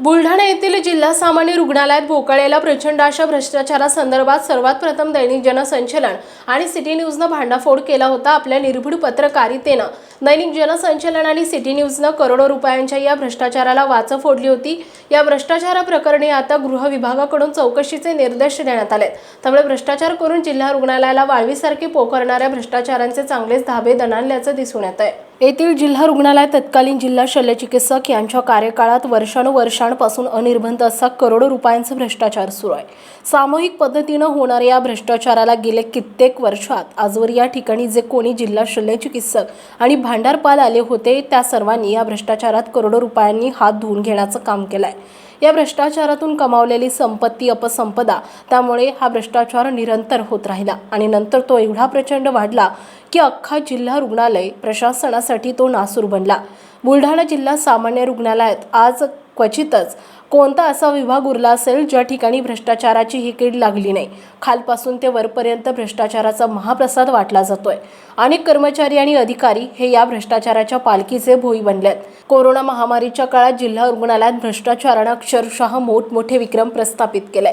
बुलढाणा येथील जिल्हा सामान्य रुग्णालयात भोकाळलेला प्रचंड अशा भ्रष्टाचारासंदर्भात सर्वात प्रथम दैनिक जनसंचलन आणि सिटी न्यूजनं भांडाफोड केला होता आपल्या निर्भीड पत्रकारितेनं. दैनिक जनसंचलन आणि सिटी न्यूजनं करोडो रुपयांच्या या भ्रष्टाचाराला वाचं फोडली होती. या भ्रष्टाचारा प्रकरणी आता गृह विभागाकडून चौकशीचे निर्देश देण्यात आलेत. त्यामुळे भ्रष्टाचार करून जिल्हा रुग्णालयाला वाळवीसारखे पोखरणाऱ्या भ्रष्टाचारांचे चांगलेच धाबे दणाणल्याचं दिसून येत आहे येथील जिल्हा रुग्णालयात तत्कालीन जिल्हा शल्यचिकित्सक यांच्या कार्यकाळात वर्षानुवर्षांपासून अनिर्बंध असा करोडो रुपयांचा भ्रष्टाचार सुरू आहे. सामूहिक पद्धतीनं होणाऱ्या या भ्रष्टाचाराला गेले कित्येक वर्षात आजवर या ठिकाणी जे कोणी जिल्हा शल्यचिकित्सक आणि भांडारपाल आले होते त्या सर्वांनी या भ्रष्टाचारात करोडो रुपयांनी हात धुवून घेण्याचं काम केलं आहे या भ्रष्टाचारातून कमावलेली संपत्ती अपसंपदा त्यामुळे हा भ्रष्टाचार निरंतर होत राहिला. आणि नंतर तो एवढा प्रचंड वाढला की अख्खा जिल्हा रुग्णालय प्रशासनासाठी तो नासूर बनला. बुलढाणा जिल्हा सामान्य रुग्णालयात. आज क्वचितच कोणता असा विभाग उरला असेल ज्या ठिकाणी भ्रष्टाचाराची ही कीड लागली नाही? खालपासून ते वरपर्यंत भ्रष्टाचाराचा महाप्रसाद वाटला जातोय. अनेक कर्मचारी आणि अधिकारी हे या भ्रष्टाचाराच्या पालखीचे भोई बनलेत. कोरोना महामारीच्या काळात जिल्हा रुग्णालयात भ्रष्टाचारानं अक्षरशः मोठमोठे विक्रम प्रस्थापित केले.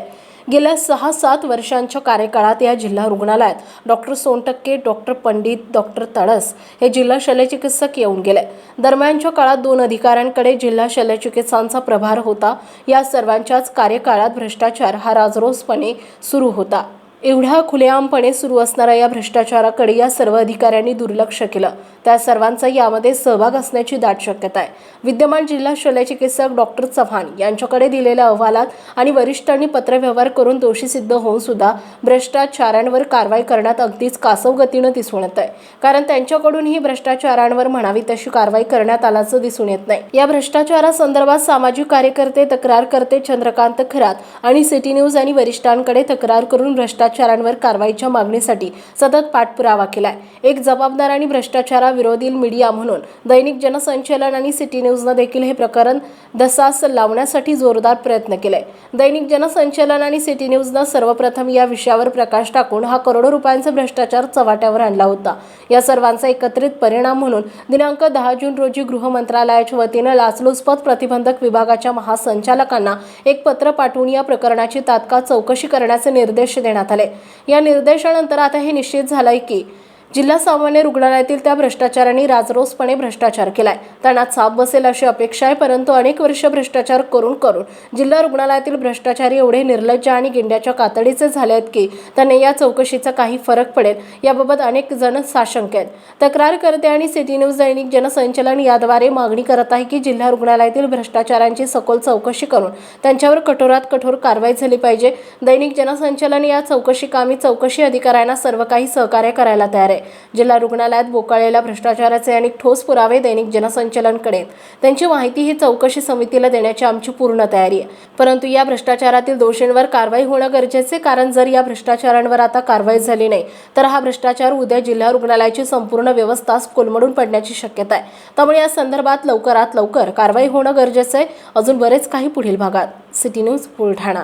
गेल्या सहा सात वर्षांच्या कार्यकाळात या जिल्हा रुग्णालयात doctor Sontakke doctor Pandit doctor Tadas हे जिल्हा शल्यचिकित्सक येऊन गेले. दरम्यानच्या काळात दोन अधिकाऱ्यांकडे जिल्हा शल्यचिकित्सांचा प्रभार होता. या सर्वांच्याच कार्यकाळात भ्रष्टाचार हा राजरोसपणे सुरू होता. एवढ्या खुलेआमपणे सुरू असणाऱ्या या भ्रष्टाचाराकडे या सर्व अधिकाऱ्यांनी दुर्लक्ष केलं. त्या सर्वांचा यामध्ये सहभाग असण्याची दाट शक्यता आहे. विद्यमान जिल्हा शल्यचिकित्सक डॉक्टर चव्हाण यांच्याकडे दिलेल्या अहवालात आणि वरिष्ठांनी पत्रव्यवहार करून दोषी सिद्ध होऊन सुद्धा भ्रष्टाचारांवर कारवाई करण्यात अगदीच कासव गतीनं दिसून येत आहे. कारण त्यांच्याकडूनही भ्रष्टाचारांवर म्हणावी तशी कारवाई करण्यात आल्याचं दिसून येत नाही. या भ्रष्टाचारासंदर्भात सामाजिक कार्यकर्ते तक्रार करते चंद्रकांत खरात आणि सिटी न्यूज आणि वरिष्ठांकडे तक्रार करून भ्रष्टाचार भ्रष्टाचारांवर कारवाईच्या मागणीसाठी सतत पाठपुरावा केलाय. एक जबाबदार आणि भ्रष्टाचाराविरोधी मीडिया म्हणून दैनिक जनसंचलन आणि सिटी न्यूजनं देखील हे प्रकरण दसास लावण्यासाठी जोरदार प्रयत्न केलाय. दैनिक जनसंचलन आणि सिटी न्यूजनं सर्वप्रथम या विषयावर प्रकाश टाकून हा करोडो रुपयांचा भ्रष्टाचार चव्हाट्यावर आणला होता. या सर्वांचा एकत्रित परिणाम म्हणून दिनांक दहा जून रोजी गृह मंत्रालयाच्या वतीनं लाचलुचपत प्रतिबंधक विभागाच्या महासंचालकांना एक पत्र पाठवून या प्रकरणाची तात्काळ चौकशी करण्याचे निर्देश देण्यात आले. या निर्देशानंतर आता हे निश्चित झालंय की जिल्हा सामान्य रुग्णालयातील त्या भ्रष्टाचारांनी राजरोसपणे भ्रष्टाचार केलाय. त्यांना चाप बसेल अशी अपेक्षा आहे परंतु अनेक वर्ष भ्रष्टाचार करून करून जिल्हा रुग्णालयातील भ्रष्टाचारी एवढे निर्लज्ज आणि गिंड्याच्या कातडीचे झाले आहेत की त्यांना या चौकशीचा काही फरक पडेल याबाबत अनेक जण साशंक आहेत. तक्रार करते आणि सिटी न्यूज दैनिक जनसंचलन याद्वारे मागणी करत आहे की जिल्हा रुग्णालयातील भ्रष्टाचारांची सखोल चौकशी करून त्यांच्यावर कठोरात कठोर कारवाई झाली पाहिजे. दैनिक जनसंचलन या चौकशी कामी चौकशी अधिकाऱ्यांना सर्व काही सहकार्य करायला तयार आहे. जिल्हा रुग्णालयात बोकाळलेल्या भ्रष्टाचाराचे अनेक ठोस पुरावे दैनिक जनसंचलनकडे त्यांची माहिती ही चौकशी समितीला देण्याची आमची पूर्ण तयारी आहे. परंतु या भ्रष्टाचारातील दोषींवर कारवाई होणं गरजेचे कारण जर या भ्रष्टाचारांवर आता कारवाई झाली नाही तर हा भ्रष्टाचार उद्या जिल्हा रुग्णालयाची संपूर्ण व्यवस्था कोलमडून पडण्याची शक्यता आहे. त्यामुळे या संदर्भात लवकरात लवकर कारवाई होणं गरजेचं आहे. अजून बरेच काही पुढील भागात. City news Buldhana.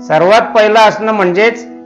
सर्वात पहिलं असणं म्हणजेच